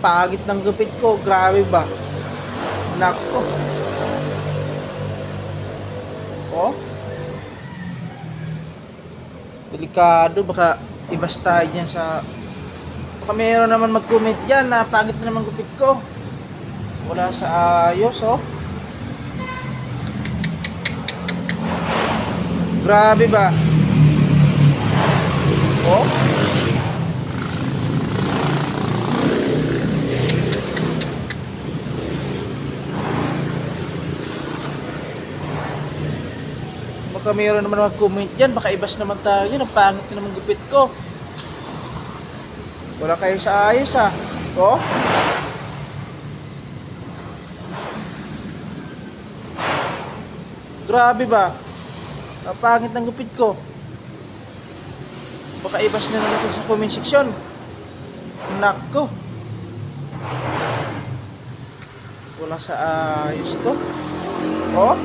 pagit ng gupit ko. Grabe ba? Nako. Oh. Delikado. Baka ibas tayo dyan sa... Baka meron naman mag-comment dyan na pagit na naman gupit ko. Wala sa ayos, oh. Grabe ba? Oh. Baka mayroon naman mag-comment dyan. Baka ibas naman tayo. Ang pangit na naman gupit ko. Wala kayo sa ayos ah. Oh. Grabe ba? Ang pangit ng gupit ko. Baka ibas na naman sa comment section. Nako. Wala sa ayos to. Oh.